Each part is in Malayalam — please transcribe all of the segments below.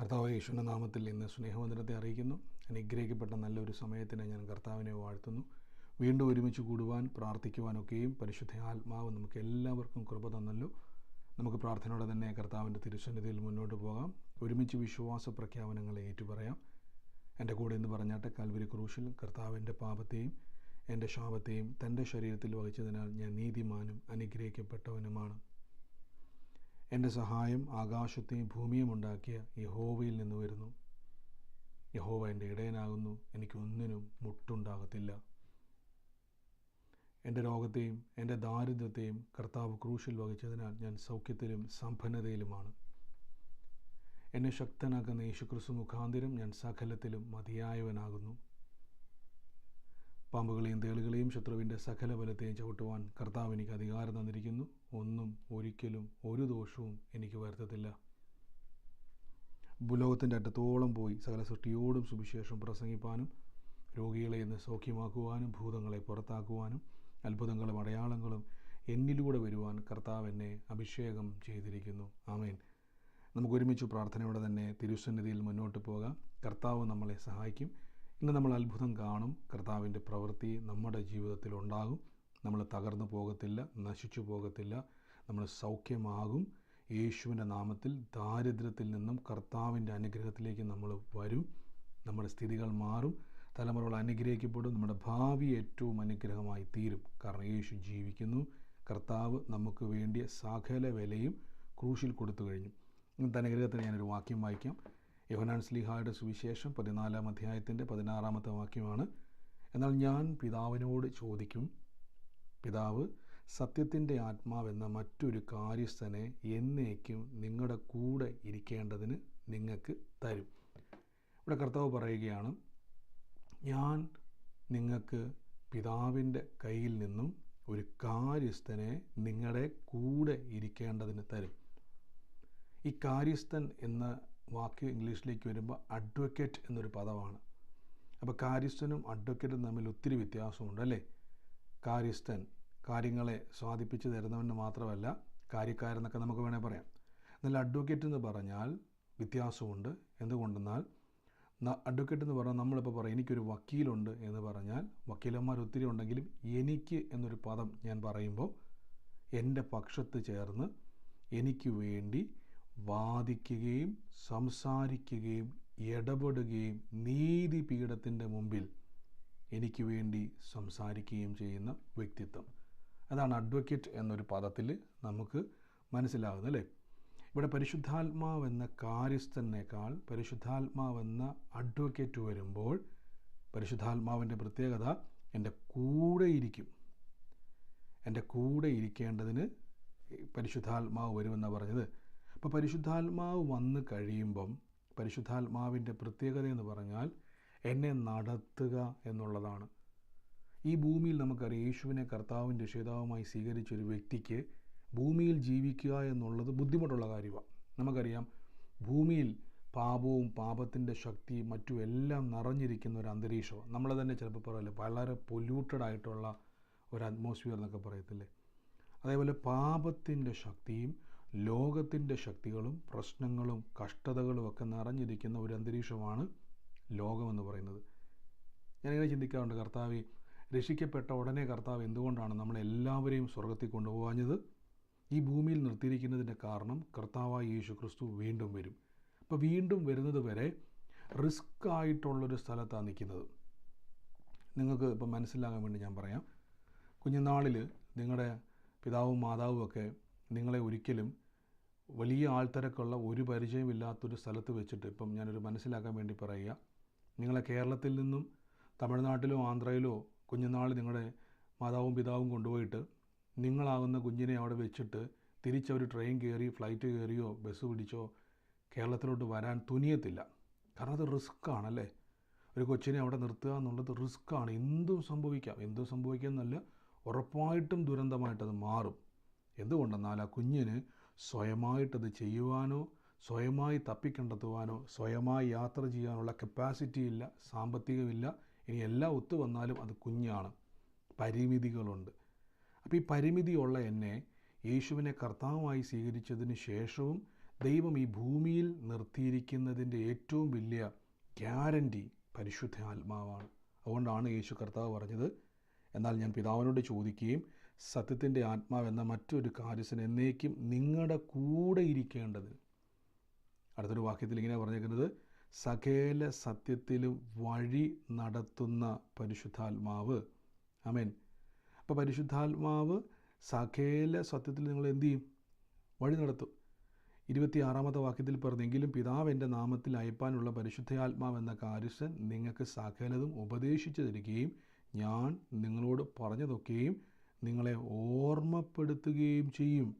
കർത്താവ് യേശുവിന്റെ നാമത്തിൽ ഇന്ന് സ്നേഹവന്ദനത്തെ അറിയിക്കുന്നു. അനുഗ്രഹിക്കപ്പെട്ട നല്ലൊരു സമയത്തിന് ഞാൻ കർത്താവിനെ വാഴ്ത്തുന്നു. വീണ്ടും ഒരുമിച്ച് കൂടുവാൻ പ്രാർത്ഥിക്കുവാനൊക്കെയും പരിശുദ്ധ ആത്മാവ് നമുക്ക് എല്ലാവർക്കും കൃപ തന്നല്ലോ. നമുക്ക് പ്രാർത്ഥനയോടെ തന്നെ കർത്താവിന്റെ തിരുസന്നിധിയിൽ മുന്നോട്ട് പോകാം. ഒരുമിച്ച് വിശ്വാസ പ്രഖ്യാപനങ്ങളെ ഏറ്റുപറയാം. എന്റെ കൂടെ എന്ന് പറഞ്ഞാട്ടെ കാൽവരി ക്രൂശിൽ കർത്താവിന്റെ പാപത്തെയും എന്റെ ശാപത്തെയും തന്റെ ശരീരത്തിൽ വഹിച്ചതിനാൽ ഞാൻ നീതിമാനും അനുഗ്രഹിക്കപ്പെട്ടവനുമാണ്. എന്റെ സഹായം ആകാശത്തെയും ഭൂമിയും ഉണ്ടാക്കിയ യഹോവയിൽ നിന്ന് വരുന്നു. യഹോവ എന്റെ ഇടയനാകുന്നു. എനിക്കൊന്നിനും മുട്ടുണ്ടാകത്തില്ല. എന്റെ രോഗത്തെയും എന്റെ ദാരിദ്ര്യത്തെയും കർത്താവ് ക്രൂശിൽ വഹിച്ചതിനാൽ ഞാൻ സൗഖ്യത്തിലും സമ്പന്നതയിലുമാണ്. എന്നെ ശക്തനാക്കുന്ന യേശുക്രിസ്തു മുഖാന്തിരം ഞാൻ സകലത്തിലും മതിയായവനാകുന്നു. പാമ്പുകളെയും തേളുകളെയും ശത്രുവിന്റെ സകല ബലത്തെയും ചവിട്ടുവാൻ കർത്താവ് എനിക്ക് അധികാരം തന്നിരിക്കുന്നു. ഒന്നും ഒരിക്കലും ഒരു ദോഷവും എനിക്ക് വരുത്തത്തില്ല. ഭൂലോകത്തിന്റെ അറ്റത്തോളം പോയി സകല സൃഷ്ടിയോടും സുവിശേഷം പ്രസംഗിപ്പാനും രോഗികളെ ഇന്ന് സൗഖ്യമാക്കുവാനും ഭൂതങ്ങളെ പുറത്താക്കുവാനും അത്ഭുതങ്ങളും അടയാളങ്ങളും എന്നിലൂടെ വരുവാൻ കർത്താവ് എന്നെ അഭിഷേകം ചെയ്തിരിക്കുന്നു. ആമേൻ. നമുക്ക് ഒരുമിച്ച് പ്രാർത്ഥനയോടെ തന്നെ തിരുസന്നിധിയിൽ മുന്നോട്ട് പോകാം. കർത്താവ് നമ്മളെ സഹായിക്കും. ഇന്ന് നമ്മൾ അത്ഭുതം കാണും. കർത്താവിന്റെ പ്രവൃത്തി നമ്മുടെ ജീവിതത്തിൽ ഉണ്ടാകും. നമ്മൾ തകർന്നു പോകത്തില്ല നശിച്ചു പോകത്തില്ല. നമ്മൾ സൗഖ്യമാകും. യേശുവിന്റെ നാമത്തിൽ ദാരിദ്ര്യത്തിൽ നിന്നും കർത്താവിന്റെ അനുഗ്രഹത്തിലേക്ക് നമ്മൾ വരും. നമ്മുടെ സ്ഥിതികൾ മാറും. തലമുറകൾ അനുഗ്രഹിക്കപ്പെടും. നമ്മുടെ ഭാവി ഏറ്റവും അനുഗ്രഹമായി തീരും. കാരണം യേശു ജീവിക്കുന്നു. കർത്താവ് നമുക്ക് വേണ്ടിയ സകല വിലയും ക്രൂശിൽ കൊടുത്തു കഴിഞ്ഞു. ഇന്നത്തെ അനുഗ്രഹത്തിന് ഞാനൊരു വാക്യം വായിക്കാം. യോഹനാൻ സ്ലിഹായുടെ സുവിശേഷം പതിനാലാം അധ്യായത്തിന്റെ പതിനാറാമത്തെ വാക്യമാണ്. എന്നാൽ ഞാൻ പിതാവിനോട് ചോദിക്കും പിതാവ് സത്യത്തിന്റെ ആത്മാവെന്ന മറ്റൊരു കാര്യസ്ഥനെ എന്നേക്കും നിങ്ങളുടെ കൂടെ ഇരിക്കേണ്ടതിന് നിങ്ങൾക്ക് തരും. ഇവിടെ കർത്താവ് പറയുകയാണ് ഞാൻ നിങ്ങൾക്ക് പിതാവിന്റെ കയ്യിൽ നിന്നും ഒരു കാര്യസ്ഥനെ നിങ്ങളുടെ കൂടെ ഇരിക്കേണ്ടതിന് തരും. ഈ കാര്യസ്ഥൻ എന്ന വാക്ക് ഇംഗ്ലീഷിലേക്ക് വരുമ്പോൾ അഡ്വക്കേറ്റ് എന്നൊരു പദമാണ്. അപ്പോൾ കാര്യസ്ഥനും അഡ്വക്കേറ്റും തമ്മിൽ ഒത്തിരി വ്യത്യാസമുണ്ട് അല്ലേ? കാര്യസ്ഥൻ. കാര്യങ്ങളെ സ്വാധിപ്പിച്ച് തരുന്നവന് മാത്രമല്ല കാര്യക്കാരെന്നൊക്കെ നമുക്ക് വേണേൽ പറയാം. എന്നാൽ അഡ്വക്കേറ്റ് എന്ന് പറഞ്ഞാൽ വ്യത്യാസമുണ്ട്. എന്തുകൊണ്ടെന്നാൽ അഡ്വക്കേറ്റ് എന്ന് പറഞ്ഞാൽ നമ്മളിപ്പോൾ പറയാം എനിക്കൊരു വക്കീലുണ്ട് എന്ന് പറഞ്ഞാൽ വക്കീലന്മാർ ഒത്തിരി ഉണ്ടെങ്കിലും എനിക്ക് എന്നൊരു പദം ഞാൻ പറയുമ്പോൾ എന്റെ പക്ഷത്ത് ചേർന്ന് എനിക്ക് വേണ്ടി വാദിക്കുകയും സംസാരിക്കുകയും ഇടപെടുകയും നീതിപീഠത്തിന്റെ മുമ്പിൽ എനിക്ക് വേണ്ടി സംസാരിക്കുകയും ചെയ്യുന്ന വ്യക്തിത്വം. അതാണ് അഡ്വക്കേറ്റ് എന്നൊരു പദത്തിൽ നമുക്ക് മനസ്സിലാകുന്നത് അല്ലേ? ഇവിടെ പരിശുദ്ധാത്മാവെന്ന കാര്യസ്ഥനേക്കാൾ പരിശുദ്ധാത്മാവെന്ന അഡ്വക്കേറ്റ് വരുമ്പോൾ പരിശുദ്ധാത്മാവിന്റെ പ്രത്യേകത എന്റെ കൂടെ ഇരിക്കും. എന്റെ കൂടെ ഇരിക്കേണ്ടതിന് പരിശുദ്ധാത്മാവ് വരുമെന്നാണ് പറഞ്ഞത്. അപ്പോൾ പരിശുദ്ധാത്മാവ് വന്ന് കഴിയുമ്പം പരിശുദ്ധാത്മാവിന്റെ പ്രത്യേകത എന്ന് പറഞ്ഞാൽ എന്നെ നടത്തുക എന്നുള്ളതാണ്. ഈ ഭൂമിയിൽ നമുക്കറിയാം യേശുവിനെ കർത്താവിന്റെ രക്ഷിതാവുമായി സ്വീകരിച്ച ഒരു വ്യക്തിക്ക് ഭൂമിയിൽ ജീവിക്കുക എന്നുള്ളത് ബുദ്ധിമുട്ടുള്ള കാര്യമാണ്. നമുക്കറിയാം ഭൂമിയിൽ പാപവും പാപത്തിന്റെ ശക്തിയും മറ്റും എല്ലാം നിറഞ്ഞിരിക്കുന്ന ഒരു അന്തരീക്ഷമാണ്. നമ്മൾ തന്നെ ചിലപ്പോൾ പറയല്ലേ വളരെ പൊല്യൂട്ടഡ് ആയിട്ടുള്ള ഒരു അറ്റ്മോസ്ഫിയർ എന്നൊക്കെ പറയത്തില്ലേ? അതേപോലെ പാപത്തിന്റെ ശക്തിയും ലോകത്തിന്റെ ശക്തികളും പ്രശ്നങ്ങളും കഷ്ടതകളും ഒക്കെ നിറഞ്ഞിരിക്കുന്ന ഒരു അന്തരീക്ഷമാണ് ലോകമെന്ന് പറയുന്നത്. ഞാനിങ്ങനെ ചിന്തിക്കാറുണ്ട് കർത്താവ് രക്ഷിക്കപ്പെട്ട ഉടനെ കർത്താവ് എന്തുകൊണ്ടാണ് നമ്മളെല്ലാവരെയും സ്വർഗത്തിൽ കൊണ്ടുപോകാഞ്ഞത്? ഈ ഭൂമിയിൽ നിർത്തിയിരിക്കുന്നതിന്റെ കാരണം കർത്താവായ യേശു ക്രിസ്തു വീണ്ടും വരും. അപ്പോൾ വീണ്ടും വരുന്നത് വരെ റിസ്ക് ആയിട്ടുള്ളൊരു സ്ഥലത്താണ് നിൽക്കുന്നത്. നിങ്ങൾക്ക് ഇപ്പം മനസ്സിലാകാൻ വേണ്ടി ഞാൻ പറയാം. കുഞ്ഞുനാളിൽ നിങ്ങളുടെ പിതാവും മാതാവും ഒക്കെ നിങ്ങളെ ഒരിക്കലും വലിയ ആൾത്തിരക്കുള്ള ഒരു പരിചയമില്ലാത്തൊരു സ്ഥലത്ത് വെച്ചിട്ട് ഇപ്പം ഞാനൊരു മനസ്സിലാക്കാൻ വേണ്ടി പറയുക. നിങ്ങളെ കേരളത്തിൽ നിന്നും തമിഴ്നാട്ടിലോ ആന്ധ്രയിലോ കുഞ്ഞുനാൾ നിങ്ങളുടെ മാതാവും പിതാവും കൊണ്ടുപോയിട്ട് നിങ്ങളാകുന്ന കുഞ്ഞിനെ അവിടെ വെച്ചിട്ട് തിരിച്ചവർ ട്രെയിൻ കയറി ഫ്ലൈറ്റ് കയറിയോ ബസ് പിടിച്ചോ കേരളത്തിലോട്ട് വരാൻ തുനിയത്തില്ല. കാരണം അത് റിസ്ക് ആണല്ലേ? ഒരു കൊച്ചിനെ അവിടെ നിർത്തുക എന്നുള്ളത് ആണ്. എന്തും സംഭവിക്കാം. എന്തും സംഭവിക്കാം എന്നല്ല ഉറപ്പായിട്ടും ദുരന്തമായിട്ടത് മാറും. എന്തുകൊണ്ടെന്നാൽ ആ കുഞ്ഞിന് സ്വയമായിട്ടത് ചെയ്യുവാനോ സ്വയമായി തപ്പിക്കണ്ടെത്തുവാനോ സ്വയമായി യാത്ര ചെയ്യാനുള്ള കപ്പാസിറ്റി ഇല്ല സാമ്പത്തികമില്ല ഇനി എല്ലാം ഒത്തു വന്നാലും അത് കുഞ്ഞാണ്. പരിമിതികളുണ്ട്. അപ്പോൾ ഈ പരിമിതിയുള്ള എന്നെ യേശുവിനെ കർത്താവായി സ്വീകരിച്ചതിന് ശേഷവും ദൈവം ഈ ഭൂമിയിൽ നിർത്തിയിരിക്കുന്നതിന്റെ ഏറ്റവും വലിയ ഗ്യാരന്റി പരിശുദ്ധ ആത്മാവാണ്. അതുകൊണ്ടാണ് യേശു കർത്താവ് പറഞ്ഞത് എന്നാൽ ഞാൻ പിതാവിനോട് ചോദിക്കുകയും സത്യത്തിന്റെ ആത്മാവെന്ന മറ്റൊരു കാര്യസിന് എന്നേക്കും നിങ്ങളുടെ കൂടെ ഇരിക്കേണ്ടതിന്. അടുത്തൊരു വാക്യത്തിൽ ഇങ്ങനെ പറഞ്ഞേക്കുന്നത് സകല സത്യത്തിലും വഴി നടത്തുന്ന പരിശുദ്ധാത്മാവ്. അമേൻ അപ്പോൾ പരിശുദ്ധാത്മാവ് സകേല സത്യത്തിൽ നിങ്ങൾ എന്തു ചെയ്യും? വഴി നടത്തും. ഇരുപത്തിയാറാമത്തെ വാക്യത്തിൽ പറഞ്ഞെങ്കിലും പിതാവ് എന്റെ നാമത്തിൽ അയപ്പാനുള്ള പരിശുദ്ധയാത്മാവ് എന്ന കാര്യസ്ഥൻ നിങ്ങൾക്ക് സകലതും ഉപദേശിച്ചു തരികയും ഞാൻ നിങ്ങളോട് പറഞ്ഞതൊക്കെയും നിങ്ങളെ ഓർമ്മപ്പെടുത്തുകയും ചെയ്യും.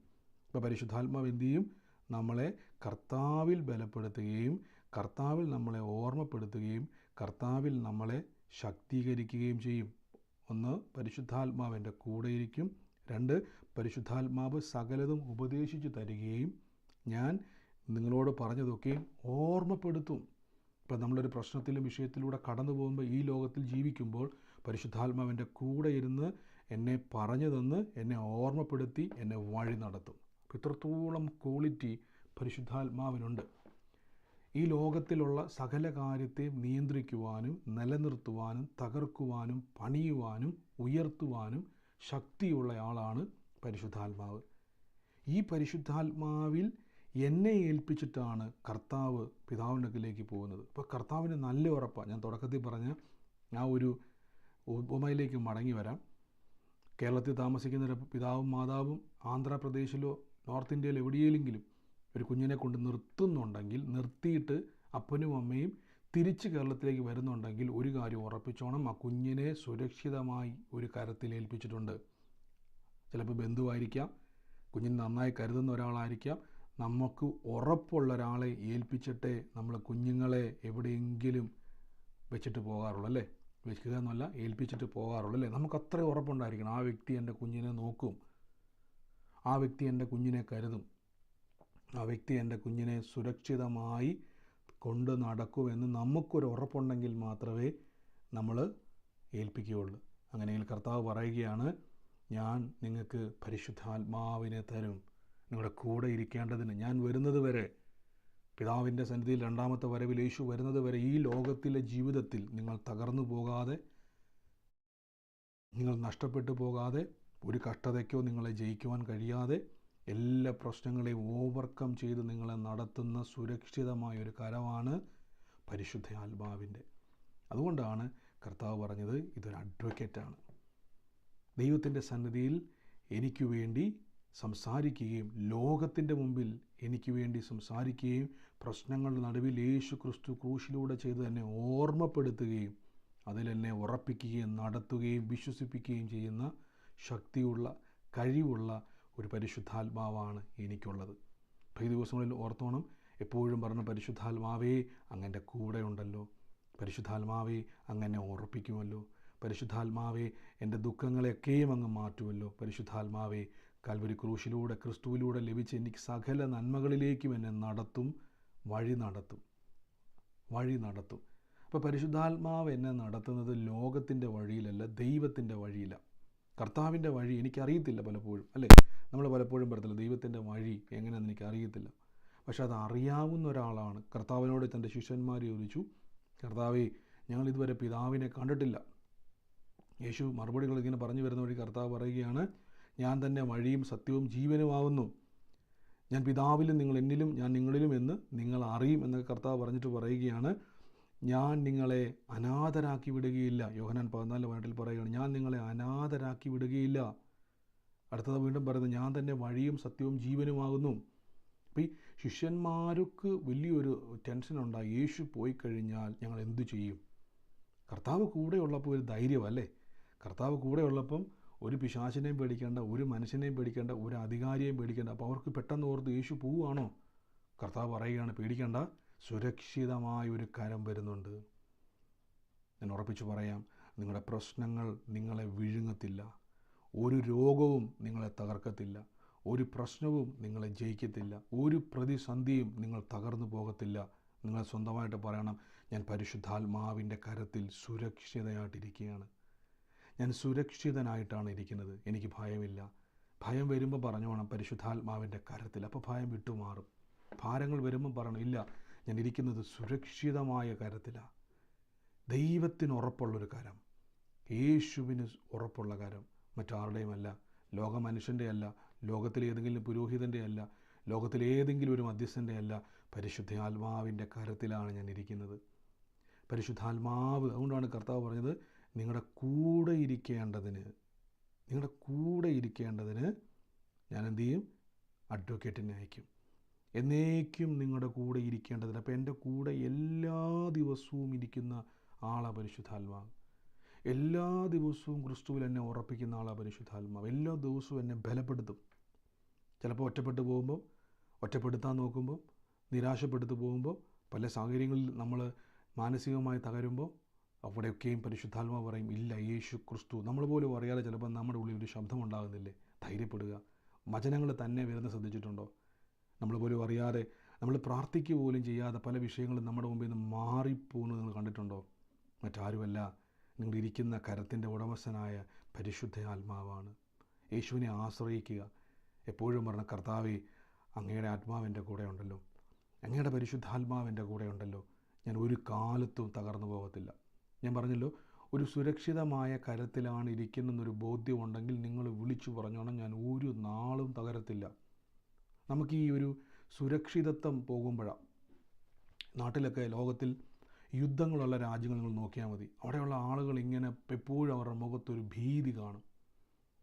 ഇപ്പോൾ പരിശുദ്ധാത്മാവ് എന്തു ചെയ്യും? നമ്മളെ കർത്താവിൽ ബലപ്പെടുത്തുകയും കർത്താവിൽ നമ്മളെ ഓർമ്മപ്പെടുത്തുകയും കർത്താവിൽ നമ്മളെ ശക്തീകരിക്കുകയും ചെയ്യും. ഒന്ന് പരിശുദ്ധാത്മാവ് എന്റെ കൂടെയിരിക്കും രണ്ട് പരിശുദ്ധാത്മാവ് സകലതും ഉപദേശിച്ചു തരികയും ഞാൻ നിങ്ങളോട് പറഞ്ഞതൊക്കെയും ഓർമ്മപ്പെടുത്തും. ഇപ്പം നമ്മളൊരു പ്രശ്നത്തിലും വിഷയത്തിലൂടെ കടന്നു പോകുമ്പോൾ ഈ ലോകത്തിൽ ജീവിക്കുമ്പോൾ പരിശുദ്ധാത്മാവിന്റെ കൂടെ ഇരുന്ന് എന്നെ പറഞ്ഞു തന്ന് എന്നെ ഓർമ്മപ്പെടുത്തി എന്നെ വഴി നടത്തും. ഇത്രത്തോളം ക്വാളിറ്റി പരിശുദ്ധാത്മാവിനുണ്ട്. ഈ ലോകത്തിലുള്ള സകല കാര്യത്തെ നിയന്ത്രിക്കുവാനും നിലനിർത്തുവാനും തകർക്കുവാനും പണിയുവാനും ഉയർത്തുവാനും ശക്തിയുള്ള ആളാണ് പരിശുദ്ധാത്മാവ്. ഈ പരിശുദ്ധാത്മാവിൽ എന്നെ ഏൽപ്പിച്ചിട്ടാണ് കർത്താവ് പിതാവിന്റെ അടുക്കിലേക്ക് പോകുന്നത്. അപ്പോൾ കർത്താവിന് നല്ല ഉറപ്പാണ് ഞാൻ തുടക്കത്തിൽ പറഞ്ഞ ആ ഒരു ഉപമയിലേക്ക് മടങ്ങി വരാം. കേരളത്തിൽ താമസിക്കുന്ന പിതാവും മാതാവും ആന്ധ്രാപ്രദേശിലോ നോർത്ത് ഇന്ത്യയിലോ എവിടെയെങ്കിലും ഒരു കുഞ്ഞിനെ കൊണ്ട് നിർത്തുന്നുണ്ടെങ്കിൽ നിർത്തിയിട്ട് അപ്പനും അമ്മയും തിരിച്ച് കേരളത്തിലേക്ക് വരുന്നുണ്ടെങ്കിൽ ഒരു കാര്യം ഉറപ്പിച്ചോണം ആ കുഞ്ഞിനെ സുരക്ഷിതമായി ഒരു കരത്തിൽ ഏൽപ്പിച്ചിട്ടുണ്ട്. ചിലപ്പോൾ ബന്ധുവായിരിക്കാം കുഞ്ഞിന് നന്നായി കരുതുന്ന ഒരാളായിരിക്കാം. നമുക്ക് ഉറപ്പുള്ള ഒരാളെ ഏൽപ്പിച്ചിട്ടേ നമ്മൾ കുഞ്ഞുങ്ങളെ എവിടെയെങ്കിലും വെച്ചിട്ട് പോകാറുള്ളൂ അല്ലേ? വെക്കുക എന്നല്ല ഏൽപ്പിച്ചിട്ട് പോകാറുള്ളൂ അല്ലേ? നമുക്ക് അത്രയും ഉറപ്പുണ്ടായിരിക്കണം ആ വ്യക്തി എന്റെ കുഞ്ഞിനെ നോക്കും. ആ വ്യക്തി എന്റെ കുഞ്ഞിനെ കരുതും. ആ വ്യക്തി എന്റെ കുഞ്ഞിനെ സുരക്ഷിതമായി കൊണ്ട് നടക്കുമെന്ന് നമുക്കൊരു ഉറപ്പുണ്ടെങ്കിൽ മാത്രമേ നമ്മൾ ഏൽപ്പിക്കുകയുള്ളൂ. അങ്ങനെയെങ്കിൽ കർത്താവ് പറയുകയാണ് ഞാൻ നിങ്ങൾക്ക് പരിശുദ്ധാത്മാവിനെ തരും. നിങ്ങളുടെ കൂടെ ഇരിക്കേണ്ടതിന് ഞാൻ വരുന്നത് വരെ പിതാവിന്റെ സന്നിധിയിൽ രണ്ടാമത്തെ വരവിൽ യേശു വരുന്നത് വരെ ഈ ലോകത്തിലെ ജീവിതത്തിൽ നിങ്ങൾ തകർന്നു പോകാതെ നിങ്ങൾ നഷ്ടപ്പെട്ടു പോകാതെ ഒരു കഷ്ടതയ്ക്കോ നിങ്ങളെ ജയിക്കുവാൻ കഴിയാതെ എല്ലാ പ്രശ്നങ്ങളെയും ഓവർകം ചെയ്ത് നിങ്ങളെ നടത്തുന്ന സുരക്ഷിതമായ ഒരു കരമാണ് പരിശുദ്ധ ആത്മാവിന്റെ അതുകൊണ്ടാണ് കർത്താവ് പറഞ്ഞത് ഇതൊരു അഡ്വക്കേറ്റാണ് ദൈവത്തിന്റെ സന്നിധിയിൽ എനിക്ക് വേണ്ടി സംസാരിക്കുകയും ലോകത്തിന്റെ മുമ്പിൽ എനിക്ക് വേണ്ടി സംസാരിക്കുകയും പ്രശ്നങ്ങളുടെ നടുവിൽ യേശു ക്രിസ്തു ക്രൂശിലൂടെ ചെയ്ത് എന്നെ ഓർമ്മപ്പെടുത്തുകയും അതിലെന്നെ ഉറപ്പിക്കുകയും നടത്തുകയും വിശ്വസിപ്പിക്കുകയും ചെയ്യുന്ന ശക്തിയുള്ള കഴിവുള്ള ഒരു പരിശുദ്ധാത്മാവാണ് എനിക്കുള്ളത്. ഈ ദിവസങ്ങളിൽ ഓർത്തോണം എപ്പോഴും പറഞ്ഞ പരിശുദ്ധാത്മാവേ അങ്ങന്റെ കൂടെ ഉണ്ടല്ലോ പരിശുദ്ധാത്മാവേ അങ്ങനെ ഓർപ്പിക്കുമല്ലോ പരിശുദ്ധാത്മാവേ എന്റെ ദുഃഖങ്ങളെയൊക്കെയും അങ്ങ് മാറ്റുമല്ലോ. പരിശുദ്ധാത്മാവേ കൽവരി ക്രൂശിലൂടെ ക്രിസ്തുവിലൂടെ ലഭിച്ച എനിക്ക് സകല നന്മകളിലേക്കും എന്നെ നടത്തും വഴി നടത്തും വഴി നടത്തും. അപ്പോൾ പരിശുദ്ധാത്മാവ് എന്നെ നടത്തുന്നത് ലോകത്തിന്റെ വഴിയിലല്ല ദൈവത്തിന്റെ വഴിയിലാണ് കർത്താവിന്റെ വഴി എനിക്കറിയത്തില്ല പലപ്പോഴും അല്ലേ? നമ്മൾ പലപ്പോഴും പറയത്തില്ല ദൈവത്തിന്റെ വഴി എങ്ങനെയാണെന്ന് എനിക്ക് അറിയത്തില്ല. പക്ഷെ അത് അറിയാവുന്ന ഒരാളാണ്. കർത്താവിനോട് തന്റെ ശിഷ്യന്മാർ ചോദിച്ചു കർത്താവെ ഞങ്ങൾ ഇതുവരെ പിതാവിനെ കണ്ടിട്ടില്ല. യേശു മറുപടികൾ ഇങ്ങനെ പറഞ്ഞു വരുന്ന വഴി കർത്താവ് പറയുകയാണ് ഞാൻ തന്നെ വഴിയും സത്യവും ജീവനുമാവുന്നു ഞാൻ പിതാവിലും നിങ്ങൾ എന്നിലും ഞാൻ നിങ്ങളിലും എന്ന് നിങ്ങൾ അറിയും എന്നൊക്കെ കർത്താവ് പറഞ്ഞിട്ട് പറയുകയാണ്. ഞാൻ നിങ്ങളെ അനാഥരാക്കി വിടുകയില്ല. യോഹനാൻ പതിനാല് പതിനെട്ടിൽ പറയുകയാണ് ഞാൻ നിങ്ങളെ അനാഥരാക്കി വിടുകയില്ല. അടുത്തത് വീണ്ടും പറയുന്നത് ഞാൻ തന്നെ വഴിയും സത്യവും ജീവനുമാകുന്നു. അപ്പോൾ ഈ ശിഷ്യന്മാർക്ക് വലിയൊരു ടെൻഷൻ ഉണ്ടായി. യേശു പോയി കഴിഞ്ഞാൽ ഞങ്ങൾ എന്തു ചെയ്യും? കർത്താവ് കൂടെ ഉള്ളപ്പോൾ ഒരു ധൈര്യമല്ലേ കർത്താവ് കൂടെ ഉള്ളപ്പം ഒരു പിശാചിനെയും പേടിക്കേണ്ട ഒരു മനുഷ്യനെയും പേടിക്കേണ്ട ഒരു അധികാരിയെയും പേടിക്കേണ്ട. അപ്പോൾ അവർക്ക് പെട്ടെന്ന് ഓർത്ത് യേശു പോവുകയാണോ? കർത്താവ് പറയുകയാണ് പേടിക്കേണ്ട സുരക്ഷിതമായ ഒരു കരം വരുന്നുണ്ട്. ഞാൻ ഉറപ്പിച്ചു പറയാം നിങ്ങളുടെ പ്രശ്നങ്ങൾ നിങ്ങളെ വിഴുങ്ങത്തില്ല. ഒരു രോഗവും നിങ്ങളെ തകർക്കത്തില്ല. ഒരു പ്രശ്നവും നിങ്ങളെ ജയിക്കത്തില്ല. ഒരു പ്രതിസന്ധിയും നിങ്ങൾ തകർന്നു പോകത്തില്ല. നിങ്ങൾ സ്വന്തമായിട്ട് പറയണം ഞാൻ പരിശുദ്ധാത്മാവിന്റെ കരത്തിൽ സുരക്ഷിതയായിട്ടിരിക്കുകയാണ്. ഞാൻ സുരക്ഷിതനായിട്ടാണ് ഇരിക്കുന്നത്. എനിക്ക് ഭയമില്ല. ഭയം വരുമ്പോൾ പറഞ്ഞു വേണം പരിശുദ്ധാത്മാവിന്റെ കരത്തിൽ. അപ്പോൾ ഭയം വിട്ടുമാറും. ഭാരങ്ങൾ വരുമ്പോൾ പറയണം ഇല്ല ഞാൻ ഇരിക്കുന്നത് സുരക്ഷിതമായ കരത്തിലാണ് ദൈവത്തിന് ഉറപ്പുള്ളൊരു കരം. യേശുവിന് ഉറപ്പുള്ള കരം. മറ്റാരുടെയും അല്ല ലോക മനുഷ്യന്റെ അല്ല ലോകത്തിലെ ഏതെങ്കിലും പുരോഹിതന്റെ അല്ല ലോകത്തിലെ ഏതെങ്കിലും ഒരു മധ്യസ്ഥന്റെ അല്ല പരിശുദ്ധാത്മാവിന്റെ കരത്തിലാണ് ഞാൻ ഇരിക്കുന്നത് പരിശുദ്ധാത്മാവ് അതുകൊണ്ടാണ് കർത്താവ് പറഞ്ഞത് നിങ്ങളുടെ കൂടെ ഇരിക്കേണ്ടതിന് നിങ്ങളുടെ കൂടെ ഇരിക്കേണ്ടതിന് ഞാൻ എന്തു ചെയ്യും? അഡ്വക്കേറ്റിനെ അയക്കും. എന്നേക്കും നിങ്ങളുടെ കൂടെ ഇരിക്കേണ്ടതിന് അപ്പോൾ എന്റെ കൂടെ എല്ലാ ദിവസവും ഇരിക്കുന്ന ആളാ പരിശുദ്ധാത്മാവ്. എല്ലാ ദിവസവും ക്രിസ്തുവിൽ എന്നെ ഉറപ്പിക്കുന്ന ആളാണ് പരിശുദ്ധാത്മാവ്. എല്ലാ ദിവസവും എന്നെ ബലപ്പെടുത്തും. ചിലപ്പോൾ ഒറ്റപ്പെട്ടു പോകുമ്പോൾ ഒറ്റപ്പെടുത്താൻ നോക്കുമ്പോൾ നിരാശപ്പെടുത്തു പോകുമ്പോൾ പല സാഹചര്യങ്ങളിൽ നമ്മൾ മാനസികമായി തകരുമ്പോൾ അവിടെയൊക്കെയും പരിശുദ്ധാത്മാവ് പറയും ഇല്ല യേശു ക്രിസ്തു. നമ്മൾ പോലും അറിയാതെ ചിലപ്പോൾ നമ്മുടെ ഉള്ളിൽ ഒരു ശബ്ദം ഉണ്ടാകുന്നില്ലേ? ധൈര്യപ്പെടുക. വചനങ്ങൾ തന്നെ വരുന്ന ശ്രദ്ധിച്ചിട്ടുണ്ടോ? നമ്മൾ പോലും അറിയാതെ നമ്മൾ പ്രാർത്ഥിക്കുക പോലും ചെയ്യാതെ പല വിഷയങ്ങളും നമ്മുടെ മുമ്പിൽ നിന്ന് മാറിപ്പോകുന്നത് നിങ്ങൾ കണ്ടിട്ടുണ്ടോ? മറ്റാരുമല്ല. നിങ്ങൾ ഇരിക്കുന്ന കരത്തിന്റെ ഉടമസ്ഥനായ പരിശുദ്ധ ആത്മാവാണ് യേശുവിനെ ആശ്രയിക്കുക. എപ്പോഴും പറഞ്ഞ കർത്താവെ അങ്ങയുടെ ആത്മാവിന്റെ കൂടെ ഉണ്ടല്ലോ. അങ്ങയുടെ പരിശുദ്ധാത്മാവിന്റെ കൂടെ ഉണ്ടല്ലോ. ഞാൻ ഒരു കാലത്തും തകർന്നു പോകത്തില്ല. ഞാൻ പറഞ്ഞല്ലോ ഒരു സുരക്ഷിതമായ കരത്തിലാണ് ഇരിക്കുന്നതെന്നൊരു ബോധ്യമുണ്ടെങ്കിൽ നിങ്ങൾ വിളിച്ചു പറഞ്ഞോണം ഞാൻ ഒരു നാളും തകരത്തില്ല. നമുക്ക് ഈ ഒരു സുരക്ഷിതത്വം പോകുമ്പോഴാണ് നാട്ടിലൊക്കെ ലോകത്തിൽ യുദ്ധങ്ങളുള്ള രാജ്യങ്ങൾ നിങ്ങൾ നോക്കിയാൽ മതി. അവിടെയുള്ള ആളുകൾ ഇങ്ങനെ എപ്പോഴും അവരുടെ മുഖത്തൊരു ഭീതി കാണും.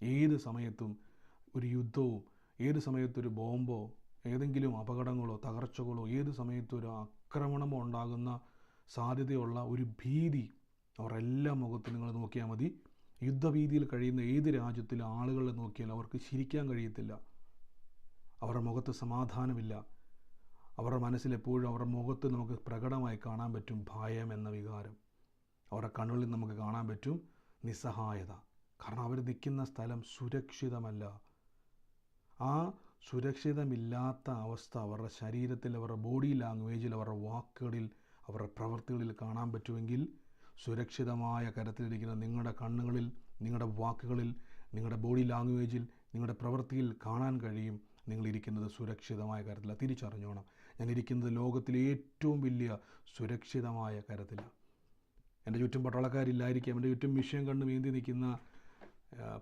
ഏത് സമയത്തും ഒരു യുദ്ധവും ഏത് സമയത്തൊരു ബോംബോ ഏതെങ്കിലും അപകടങ്ങളോ തകർച്ചകളോ ഏത് സമയത്തും ഒരു ആക്രമണമോ ഉണ്ടാകുന്ന സാധ്യതയുള്ള ഒരു ഭീതി അവരുടെ എല്ലാ മുഖത്തും നിങ്ങൾ നോക്കിയാൽ മതി. യുദ്ധഭീതിയിൽ കഴിയുന്ന ഏത് രാജ്യത്തിലും ആളുകളെ നോക്കിയാൽ അവർക്ക് ചിരിക്കാൻ കഴിയത്തില്ല. അവരുടെ മുഖത്ത് സമാധാനമില്ല. അവരുടെ മനസ്സിലെപ്പോഴും അവരുടെ മുഖത്ത് നമുക്ക് പ്രകടമായി കാണാൻ പറ്റും ഭയം എന്ന വികാരം. അവരുടെ കണ്ണുകളിൽ നമുക്ക് കാണാൻ പറ്റും നിസ്സഹായത. കാരണം അവർ നിൽക്കുന്ന സ്ഥലം സുരക്ഷിതമല്ല. ആ സുരക്ഷിതമില്ലാത്ത അവസ്ഥ അവരുടെ ശരീരത്തിൽ അവരുടെ ബോഡി ലാംഗ്വേജിൽ അവരുടെ വാക്കുകളിൽ അവരുടെ പ്രവൃത്തികളിൽ കാണാൻ പറ്റുമെങ്കിൽ സുരക്ഷിതമായ കരത്തിലിരിക്കുന്ന നിങ്ങളുടെ കണ്ണുകളിൽ നിങ്ങളുടെ വാക്കുകളിൽ നിങ്ങളുടെ ബോഡി ലാംഗ്വേജിൽ നിങ്ങളുടെ പ്രവൃത്തിയിൽ കാണാൻ കഴിയും. നിങ്ങളിരിക്കുന്നത് സുരക്ഷിതമായ കരത്തിലാണ്. തിരിച്ചറിഞ്ഞോണം. ഞാൻ ഇരിക്കുന്നത് ലോകത്തിലെ ഏറ്റവും വലിയ സുരക്ഷിതമായ കരത്തിലാണ് എന്റെ ചുറ്റും പട്ടാളക്കാരില്ലായിരിക്കാം. എന്റെ ചുറ്റും മിഷ്യൻ കണ്ട് നീന്തി നിൽക്കുന്ന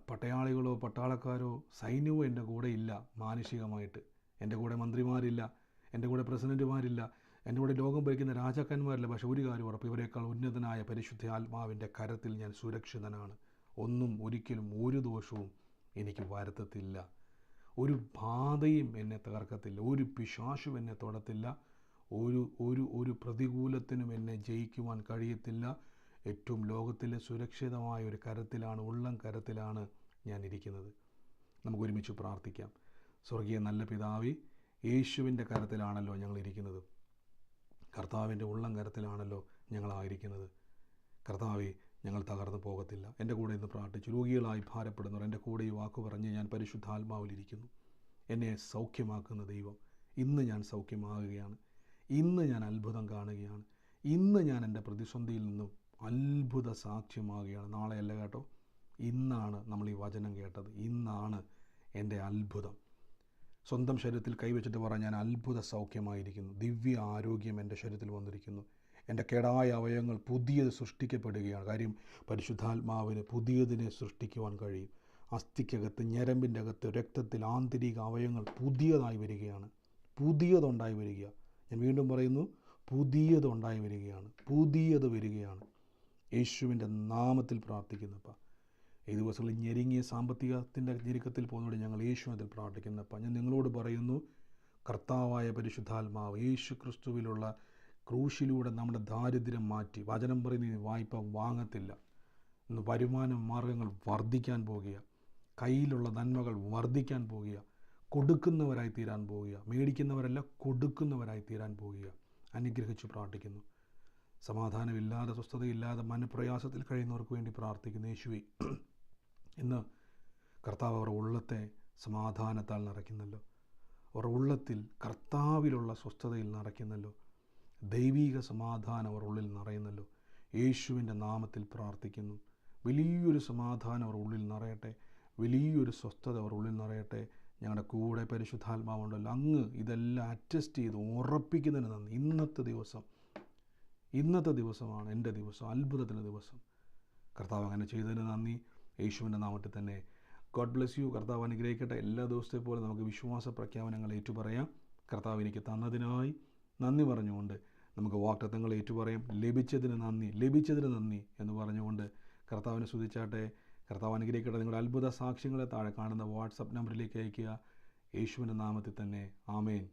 പട്ടയാളികളോ പട്ടാളക്കാരോ സൈന്യവും എന്റെ കൂടെ ഇല്ല മാനുഷികമായിട്ട്. എന്റെ കൂടെ മന്ത്രിമാരില്ല എന്റെ കൂടെ പ്രസിഡന്റുമാരില്ല എന്റെ കൂടെ ലോകം ഭരിക്കുന്ന രാജാക്കന്മാരില്ല. പക്ഷെ ഒരു കാര്യം ഉറപ്പ് ഇവരെക്കാൾ ഉന്നതനായ പരിശുദ്ധ ആത്മാവിന്റെ കരത്തിൽ ഞാൻ സുരക്ഷിതനാണ്. ഒന്നും ഒരിക്കലും ഒരു ദോഷവും എനിക്ക് വരുത്തത്തില്ല. ഒരു ബാധയും എന്നെ തകർക്കത്തില്ല ഒരു പിശാശും എന്നെ തൊടത്തില്ല ഒരു ഒരു ഒരു പ്രതികൂലത്തിനും എന്നെ ജയിക്കുവാൻ കഴിയത്തില്ല. ഏറ്റവും ലോകത്തിലെ സുരക്ഷിതമായ ഒരു കരത്തിലാണ് ഉള്ളം കരത്തിലാണ് ഞാൻ ഇരിക്കുന്നത്. നമുക്ക് ഒരുമിച്ച് പ്രാർത്ഥിക്കാം. സ്വർഗീയ നല്ല പിതാവി യേശുവിന്റെ കരത്തിലാണല്ലോ ഞങ്ങൾ ഇരിക്കുന്നത്. കർത്താവിന്റെ ഉള്ളം കരത്തിലാണല്ലോ ഞങ്ങളായിരിക്കുന്നത്. കർത്താവെ ഞങ്ങൾ തകർന്നു പോകത്തില്ല. എന്റെ കൂടെ ഇന്ന് പ്രാർത്ഥിച്ചു. രോഗികളായി ഭാരപ്പെടുന്നവർ എന്റെ കൂടെ ഈ വാക്ക് പറഞ്ഞ് ഞാൻ പരിശുദ്ധാത്മാവിലിരിക്കുന്നു. എന്നെ സൗഖ്യമാക്കുന്ന ദൈവം ഇന്ന് ഞാൻ സൗഖ്യമാകുകയാണ്. ഇന്ന് ഞാൻ അത്ഭുതം കാണുകയാണ്. ഇന്ന് ഞാൻ എന്റെ പ്രതിസന്ധിയിൽ നിന്നും അത്ഭുത സാക്ഷ്യമാകുകയാണ്. നാളെയല്ല കേട്ടോ ഇന്നാണ് നമ്മൾ ഈ വചനം കേട്ടത്. ഇന്നാണ് എന്റെ അത്ഭുതം. സ്വന്തം ശരീരത്തിൽ കൈവച്ചിട്ട് പറ ഞാൻ അത്ഭുത സൗഖ്യമായിരിക്കുന്നു. ദിവ്യ ആരോഗ്യം എന്റെ ശരീരത്തിൽ വന്നിരിക്കുന്നു. എന്റെ കേടായ അവയവങ്ങൾ പുതിയത് സൃഷ്ടിക്കപ്പെടുകയാണ്. കാര്യം പരിശുദ്ധാത്മാവിന് പുതിയതിനെ സൃഷ്ടിക്കുവാൻ കഴിയും. അസ്ഥിക്കകത്ത് ഞരമ്പിന്റെ അകത്ത് രക്തത്തിൽ ആന്തരിക അവയവങ്ങൾ പുതിയതായി വരികയാണ്. പുതിയതുണ്ടായി വരിക. ഞാൻ വീണ്ടും പറയുന്നു പുതിയതുണ്ടായി വരികയാണ്. പുതിയത് വരികയാണ്. യേശുവിന്റെ നാമത്തിൽ പ്രാർത്ഥിക്കുന്നപ്പ. ഈ ദിവസങ്ങളിൽ ഞെരുങ്ങിയ സാമ്പത്തികത്തിന്റെ ഞെരുക്കത്തിൽ പോകുന്നതോടെ ഞങ്ങൾ യേശുവിൽ പ്രാർത്ഥിക്കുന്നപ്പ. ഞാൻ നിങ്ങളോട് പറയുന്നു കർത്താവായ പരിശുദ്ധാത്മാവ് യേശു ക്രിസ്തുവിലുള്ള ക്രൂശിലൂടെ നമ്മുടെ ദാരിദ്ര്യം മാറ്റി. വചനം പറയുന്ന വായ്പ വാങ്ങത്തില്ല. ഇന്ന് വരുമാന മാർഗങ്ങൾ വർദ്ധിക്കാൻ പോകുക. കയ്യിലുള്ള നന്മകൾ വർദ്ധിക്കാൻ പോകുക. കൊടുക്കുന്നവരായി തീരാൻ പോവുക മേടിക്കുന്നവരല്ല കൊടുക്കുന്നവരായി തീരാൻ പോവുക അനുഗ്രഹിച്ച് പ്രാർത്ഥിക്കുന്നു. സമാധാനമില്ലാതെ സ്വസ്ഥതയില്ലാതെ മനപ്രയാസത്തിൽ കഴിയുന്നവർക്ക് വേണ്ടി പ്രാർത്ഥിക്കുന്നു യേശുവെ. ഇന്ന് കർത്താവ് അവരുടെ ഉള്ളത്തെ സമാധാനത്താൽ നിറയ്ക്കുന്നല്ലോ. അവരുടെ ഉള്ളത്തിൽ കർത്താവിലുള്ള സ്വസ്ഥതയിൽ നിറയ്ക്കുന്നല്ലോ. ദൈവീക സമാധാനം അവർ ഉള്ളിൽ നിറയുന്നല്ലോ. യേശുവിന്റെ നാമത്തിൽ പ്രാർത്ഥിക്കുന്നു. വലിയൊരു സമാധാനം അവർ ഉള്ളിൽ നിറയട്ടെ. വലിയൊരു സ്വസ്ഥത അവർ ഉള്ളിൽ നിറയട്ടെ. ഞങ്ങളുടെ കൂടെ പരിശുദ്ധാത്മാവുണ്ടല്ലോ. അങ്ങ് ഇതെല്ലാം അറ്റസ്റ്റ് ചെയ്ത് ഉറപ്പിക്കുന്നതിന് നന്ദി. ഇന്നത്തെ ദിവസം ഇന്നത്തെ ദിവസമാണ് എന്റെ ദിവസം അത്ഭുതത്തിന്റെ ദിവസം. കർത്താവ് അങ്ങനെ ചെയ്തതിന് നന്ദി. യേശുവിന്റെ നാമത്തിൽ തന്നെ ഗോഡ് ബ്ലെസ് യു കർത്താവ് അനുഗ്രഹിക്കട്ടെ. എല്ലാ ദിവസത്തെ പോലെ നമുക്ക് വിശ്വാസ പ്രഖ്യാപനങ്ങൾ ഏറ്റുപറയാം. കർത്താവ് എനിക്ക് തന്നതിനായി നന്ദി പറഞ്ഞുകൊണ്ട് നമുക്ക് വാക്തത്വങ്ങൾ ഏറ്റുപറയാം. ലഭിച്ചതിന് നന്ദി ലഭിച്ചതിന് നന്ദി എന്ന് പറഞ്ഞുകൊണ്ട് കർത്താവിനെ സ്തുതിച്ചാട്ടെ. കർത്താവ് അനുഗ്രഹിക്കട്ടെ. നിങ്ങളുടെ അത്ഭുത സാക്ഷ്യങ്ങളെ താഴെ കാണുന്ന വാട്സപ്പ് നമ്പറിലേക്ക് അയയ്ക്കുക. യേശുവിന്റെ നാമത്തിൽ തന്നെ. ആമേൻ.